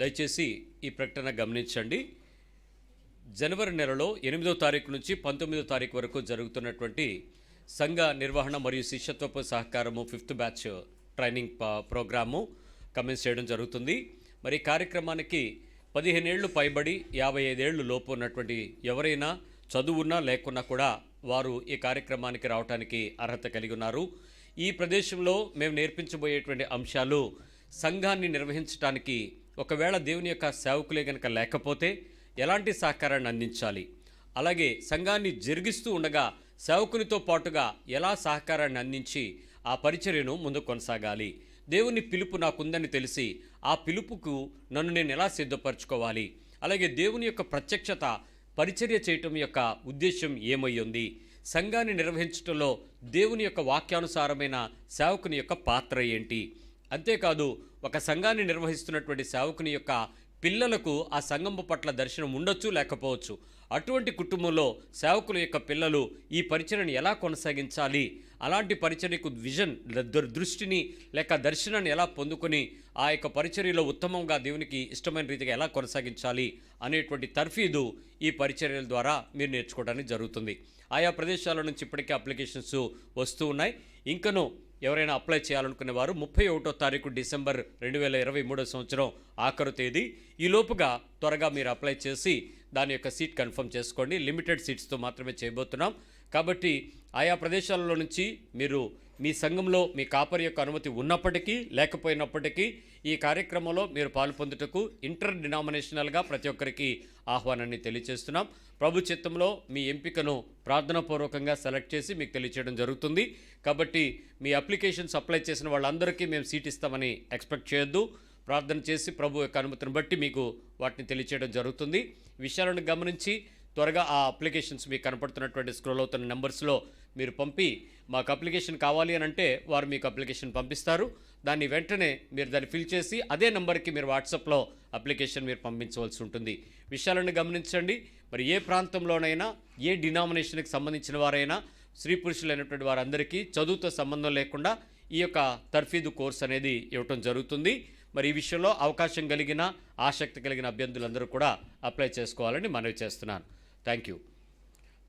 దయచేసి ఈ ప్రకటన గమనించండి. జనవరి నెలలో ఎనిమిదో తారీఖు నుంచి పంతొమ్మిదో తారీఖు వరకు జరుగుతున్నటువంటి సంఘ నిర్వహణ మరియు శిష్యత్వపు సహకారము fifth batch training programme comments చేయడం జరుగుతుంది. మరి కార్యక్రమానికి పదిహేనేళ్ళు పైబడి యాభై ఐదేళ్ళు లోపు ఉన్నటువంటి ఎవరైనా చదువున్నా లేకున్నా కూడా వారు ఈ కార్యక్రమానికి రావడానికి అర్హత కలిగి ఉన్నారు. ఈ ప్రదేశంలో మేము నేర్పించబోయేటువంటి అంశాలు సంఘాన్ని నిర్వహించడానికి ఒకవేళ దేవుని యొక్క సేవకులే కనుక లేకపోతే ఎలాంటి సహకారాన్ని అందించాలి? అలాగే సంఘాన్ని జరిగిస్తూ ఉండగా సేవకునితో పాటుగా ఎలా సహకారాన్ని అందించి ఆ పరిచర్యను ముందు కొనసాగాలి? దేవుని పిలుపు నాకుందని తెలిసి ఆ పిలుపుకు నన్ను నేను ఎలా సిద్ధపరచుకోవాలి? అలాగే దేవుని యొక్క ప్రత్యక్షత పరిచర్య చేయటం యొక్క ఉద్దేశం ఏమై ఉంది? సంఘాన్ని నిర్వహించడంలో దేవుని యొక్క వాక్యానుసారమైన సేవకుని యొక్క పాత్ర ఏంటి? అంతేకాదు ఒక సంఘాన్ని నిర్వహిస్తున్నటువంటి సేవకుని యొక్క పిల్లలకు ఆ సంఘము పట్ల దర్శనం ఉండొచ్చు లేకపోవచ్చు. అటువంటి కుటుంబంలో సేవకుల యొక్క పిల్లలు ఈ పరిచయను ఎలా కొనసాగించాలి? అలాంటి పరిచర్యకు విజన్ దృష్టిని లేక దర్శనాన్ని ఎలా పొందుకొని ఆ యొక్క పరిచర్యలో ఉత్తమంగా దేవునికి ఇష్టమైన రీతిగా ఎలా కొనసాగించాలి అనేటువంటి తర్ఫీదు ఈ పరిచర్యల ద్వారా మీరు నేర్చుకోవడానికి జరుగుతుంది. ఆయా ప్రదేశాల నుంచి ఇప్పటికే అప్లికేషన్స్ వస్తూ ఉన్నాయి. ఇంకనూ ఎవరైనా అప్లై చేయాలనుకునే వారు ముప్పై ఒకటో తారీఖు డిసెంబర్ రెండు వేల ఇరవై మూడో సంవత్సరం ఆఖరు తేదీ. ఈ లోపుగా త్వరగా మీరు అప్లై చేసి దాని యొక్క సీట్ కన్ఫర్మ్ చేసుకోండి. లిమిటెడ్ సీట్స్తో మాత్రమే చేయబోతున్నాం. కాబట్టి ఆయా ప్రదేశాలలో నుంచి మీరు మీ సంఘంలో మీ కాపరి యొక్క అనుమతి ఉన్నప్పటికీ లేకపోయినప్పటికీ ఈ కార్యక్రమంలో మీరు పాలు పొందుటకు ఇంటర్ డినామినేషనల్గా ప్రతి ఒక్కరికి ఆహ్వానాన్ని తెలియజేస్తున్నాం. ప్రభు చిత్తంలో మీ ఎంపికను ప్రార్థనాపూర్వకంగా సెలెక్ట్ చేసి మీకు తెలియచేయడం జరుగుతుంది. కాబట్టి మీ అప్లికేషన్స్ అప్లై చేసిన వాళ్ళందరికీ మేము సీట్ ఇస్తామని ఎక్స్పెక్ట్ చేయొద్దు. ప్రార్థన చేసి ప్రభు యొక్క అనుమతిని బట్టి మీకు వాటిని తెలియచేయడం జరుగుతుంది. విషయాలను గమనించి త్వరగా ఆ అప్లికేషన్స్ మీకు కనపడుతున్నటువంటి స్క్రోల్ అవుతున్న నెంబర్స్లో మీరు పంపి మాకు అప్లికేషన్ కావాలి అని అంటే వారు మీకు అప్లికేషన్ పంపిస్తారు. దాన్ని వెంటనే మీరు దాన్ని ఫిల్ చేసి అదే నెంబర్కి మీరు వాట్సాప్లో అప్లికేషన్ మీరు పంపించవలసి ఉంటుంది. విషయాలను గమనించండి. మరి ఏ ప్రాంతంలోనైనా ఏ డినామినేషన్కి సంబంధించిన వారైనా స్త్రీ పురుషులైనటువంటి వారందరికీ చదువుతో సంబంధం లేకుండా ఈ యొక్క తర్ఫీదు కోర్స్ అనేది ఇవ్వటం జరుగుతుంది. మరి ఈ విషయంలో అవకాశం కలిగిన ఆసక్తి కలిగిన అభ్యర్థులందరూ కూడా అప్లై చేసుకోవాలని మనవి చేస్తున్నాను. Thank you.